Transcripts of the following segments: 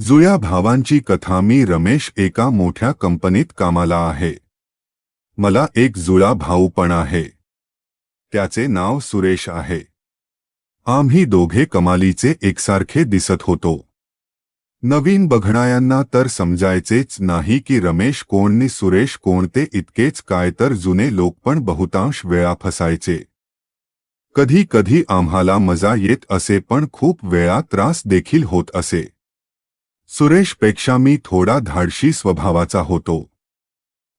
जुळ्या भावांची कथा मी रमेश एका मोठ्या कंपनीत कामाला आहे. मला एक जुळा भाऊ पण आहे. त्याचे नाव सुरेश आहे. आम्ही दोघे कमालीचे एकसारखे दिसत होतो. नवीन बघणायांना तर समजायचेच नाही की रमेश कोणनी सुरेश कोणते इतकेच काय तर जुने लोक पण बहुतांश वेळा फसायचे. कधी कधी आम्हाला मजा येत असे पण खूप वेळा त्रास देखील होत असे. सुरेशपेक्षा मी थोडा धाडशी स्वभावाचा होतो.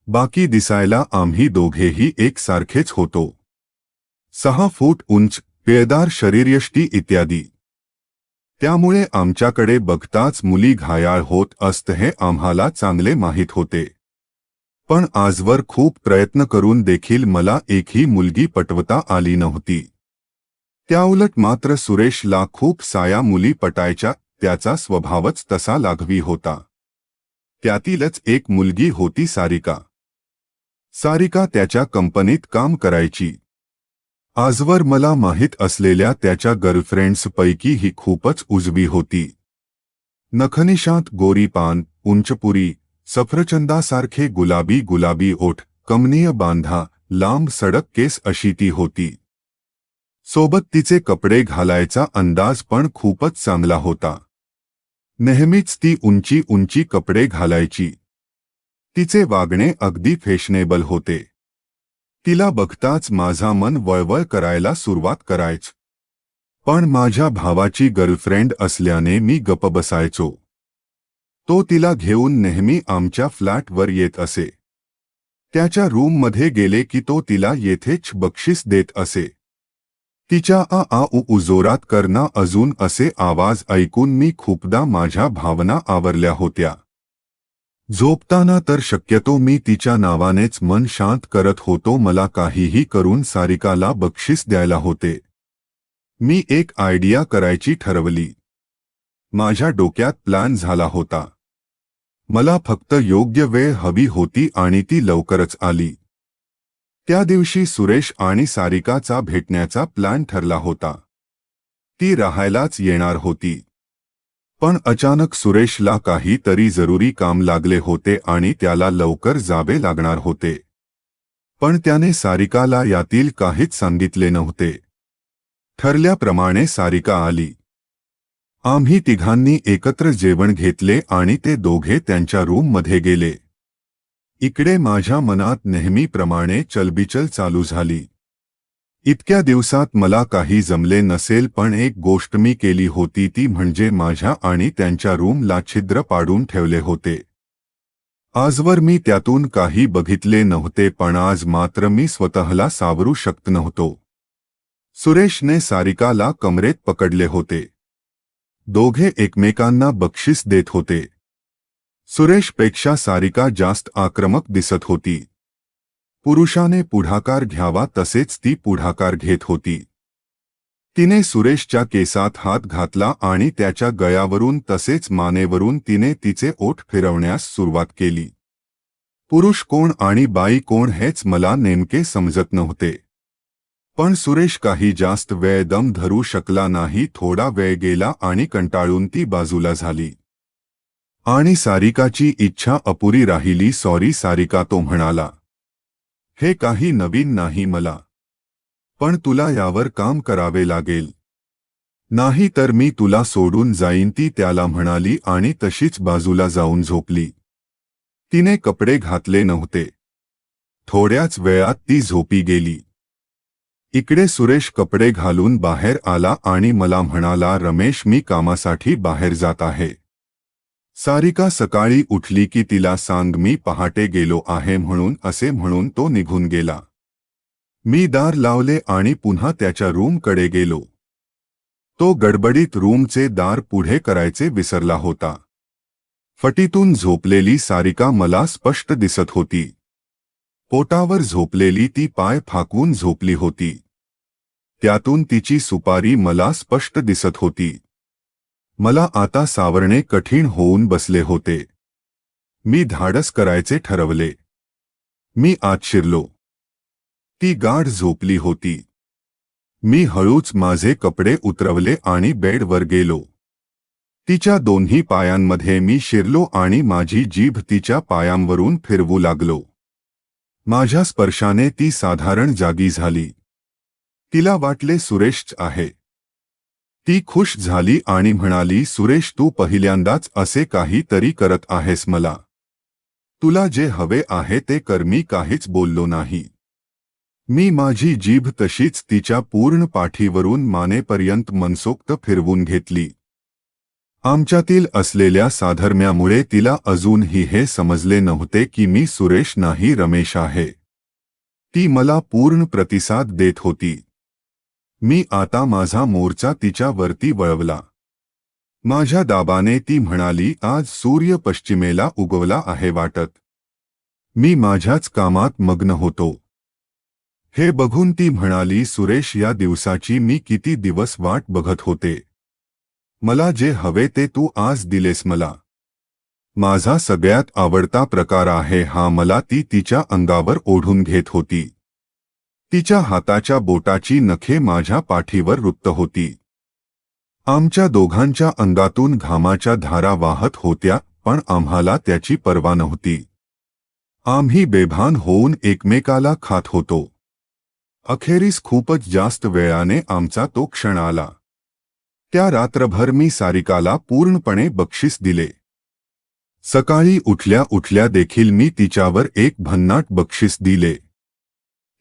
बाकी दिसायला आम्ही दोघेही एकसारखेच होतो. सहा फूट उंच पेयदार शरीरयष्टी इत्यादी. त्यामुळे आमच्याकडे बघताच मुली घायाळ होत असत हे आम्हाला चांगले माहीत होते. पण आजवर खूप प्रयत्न करून देखील मला एकही मुलगी पटवता आली नव्हती. त्याउलट मात्र सुरेशला खूप साया मुली पटायच्या त्याचा स्वभावच तसा लाघवी होता. त्यातीलच एक मुलगी होती सारिका. सारिका त्याच्या कंपनीत काम करायची. आजवर मला माहीत असलेल्या त्याच्या गर्लफ्रेंड्सपैकी ही खूपच उजवी होती. नखनिशांत गोरीपान उंचपुरी सफरचंदासारखे गुलाबी गुलाबी ओठ कमनीय बांधा लांब सडक केस अशी ती होती. सोबत तिचे कपडे घालायचा अंदाज पण खूपच चांगला होता. नेहमीच ती उंची उंची कपडे घालायची. तिचे वागणे अगदी फॅशनेबल होते. तिला बघताच माझा मन वळवळ करायला सुरुवात करायच. पण माझ्या भावाची गर्लफ्रेंड असल्याने मी गप बसायचो. तो तिला घेऊन नेहमी आमच्या फ्लॅटवर येत असे. त्याच्या रूममध्ये गेले की तो तिला येथेच बक्षीस देत असे. तिच्या आ आ उ उ जोरात अजून असे आवाज ऐकून मी खूपदा माझ्या भावना आवरल्या होत्या. झोपताना तर शक्यतो मी तिच्या नावानेच मन शांत करत होतो मला काहीही करून सारिकाला बक्षीस द्यायला होते. मी एक आयडिया करायची ठरवली. माझ्या डोक्यात प्लॅन झाला होता. मला फक्त योग्य वेळ हवी होती आणि ती लवकरच आली. त्या दिवशी सुरेश आणि सारिकाचा भेटण्याचा प्लॅन ठरला होता. ती राहायलाच येणार होती. पण अचानक सुरेशला काहीतरी जरुरी काम लागले होते आणि त्याला लवकर जावे लागणार होते. पण त्याने सारिकाला यातील काहीच सांगितले नव्हते. ठरल्याप्रमाणे सारिका आली. आम्ही तिघांनी एकत्र जेवण घेतले आणि ते दोघे त्यांच्या रूममध्ये गेले. इकडे माझ्या मनात नेहमीप्रमाणे चलबिचल चालू झाली. इतक्या दिवसात मला काही जमले नसेल पण एक गोष्ट मी केली होती ती म्हणजे माझ्या आणि त्यांच्या रूमला छिद्र पाडून ठेवले होते. आजवर मी त्यातून काही बघितले नव्हते पण आज मात्र मी स्वतःला सावरू शकत नव्हतो. सुरेशने सारिकाला कमरेत पकडले होते. दोघे एकमेकांना बक्षीस देत होते. सुरेशपेक्षा सारिका जास्त आक्रमक दिसत होती. पुरुषाने पुढाकार घ्यावा तसेच ती पुढाकार घेत होती. तिने सुरेशच्या केसात हात घातला आणि त्याच्या गयावरून तसेच मानेवरून तिने तिचे ओठ फिरवण्यास सुरुवात केली. पुरुष कोण आणि बाई कोण हेच मला नेमके समजत नव्हते. पण सुरेश काही जास्त वेळ दम धरू शकला नाही थोडा वेळ गेला आणि कंटाळून ती बाजूला झाली. आणि सारिकाची इच्छा अपुरी राहिली सॉरी सारिका तो म्हणाला. हे काही नवीन नाही मला. पण तुला यावर काम करावे लागेल. नाही तर मी तुला सोडून जाईन ती त्याला म्हणाली आणि तशीच बाजूला जाऊन झोपली. तिने कपडे घातले नव्हते. थोड्याच वेळात ती झोपी गेली. इकडे सुरेश कपडे घालून बाहेर आला आणि मला म्हणाला रमेश मी कामासाठी बाहेर जात आहे. सारिका सकाळी उठली की तिला सांग मी पहाटे गेलो आहे म्हणून असे म्हणून तो निघून गेला. मी दार लावले आणि पुन्हा त्याच्या रूमकडे गेलो. तो गडबडीत रूमचे दार पुढे करायचे विसरला होता. फटीतून झोपलेली सारिका मला स्पष्ट दिसत होती. पोटावर झोपलेली ती पाय फाकून झोपली होती. त्यातून तिची सुपारी मला स्पष्ट दिसत होती. मला आता सावरणे कठीण होऊन बसले होते. मी धाडस करायचे ठरवले. मी आत शिरलो. ती गाढ झोपली होती. मी हळूच माझे कपडे उतरवले आणि बेडवर गेलो. तिच्या दोन्ही पायांमध्ये मी शिरलो आणि माझी जीभ तिच्या पायांवरून फिरवू लागलो. माझ्या स्पर्शाने ती साधारण जागी झाली. तिला वाटले सुरेशच आहे. ती खुश झाली आणि म्हणाली सुरेश तू पहिल्यांदाच असे काहीतरी करत आहेस मला. तुला जे हवे आहे ते कर मी काहीच बोललो नाही. मी माझी जीभ तशीच तिच्या पूर्ण पाठीवरून मानेपर्यंत मनसोक्त फिरवून घेतली. आमच्यातील असलेल्या साधर्म्यामुळे तिला अजूनही हे समजले नव्हते की मी सुरेश नाही रमेश आहे. ती मला पूर्ण प्रतिसाद देत होती. मी आता माझा मोर्चा तिच्या वरती वळवला. माझ्या दाबाने ती म्हणाली आज सूर्य पश्चिमेला उगवला आहे वाटत. मी माझ्याच कामात मग्न होतो. हे बघून ती म्हणाली सुरेश या दिवसाची मी किती दिवस वाट बघत होते. मला जे हवे ते तू आज दिलेस मला. माझा सगळ्यात आवडता प्रकार आहे हा मला ती तिच्या अंगावर ओढून घेत होती. तिच्या हाताच्या बोटाची नखे माझ्या पाठीवर रुत्त होती. आमच्या दोघांच्या अंगातून घामाच्या धारा वाहत होत्या पण आम्हाला त्याची पर्वा नव्हती. आम्ही बेभान होऊन एकमेकाला खात होतो. अखेरीस खूपच जास्त वेळाने आमचा तो क्षण आला. त्या रात्रभर मी सारिकाला पूर्णपणे बक्षीस दिले. सकाळी उठल्या उठल्या देखील मी तिच्यावर एक भन्नाट बक्षीस दिले.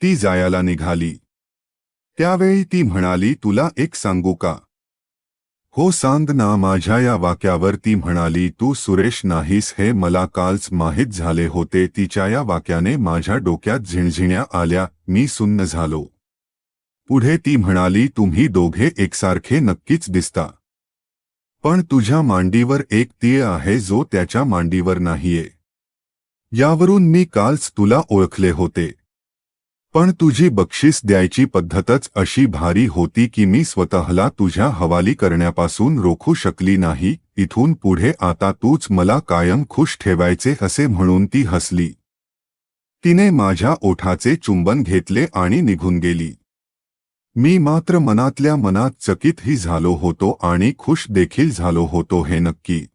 ती जायाला निघाली. त्यावेळी ती म्हणाली तुला एक सांगू का? हो सांग ना माझ्या या वाक्यावर ती म्हणाली तू सुरेश नाहीस हे मला कालच माहीत झाले होते तिच्या या वाक्याने माझ्या डोक्यात झिणझिण्या आल्या मी सुन्न झालो. पुढे ती म्हणाली तुम्ही दोघे एकसारखे नक्कीच दिसता. पण तुझ्या मांडीवर एक तीळ आहे जो त्याच्या मांडीवर नाहीये. यावरून मी कालच तुला ओळखले होते. पण तुझी बक्षीस द्यायची पद्धतच अशी भारी होती की मी स्वतःला तुझ्या हवाली करण्यापासून रोखू शकली नाही इथून पुढे आता तूच मला कायम खुश ठेवायचे असे म्हणून ती हसली. तिने माझ्या ओठाचे चुंबन घेतले आणि निघून गेली. मी मात्र मनातल्या मनात चकितही झालो होतो आणि खुश देखील झालो होतो हे नक्की.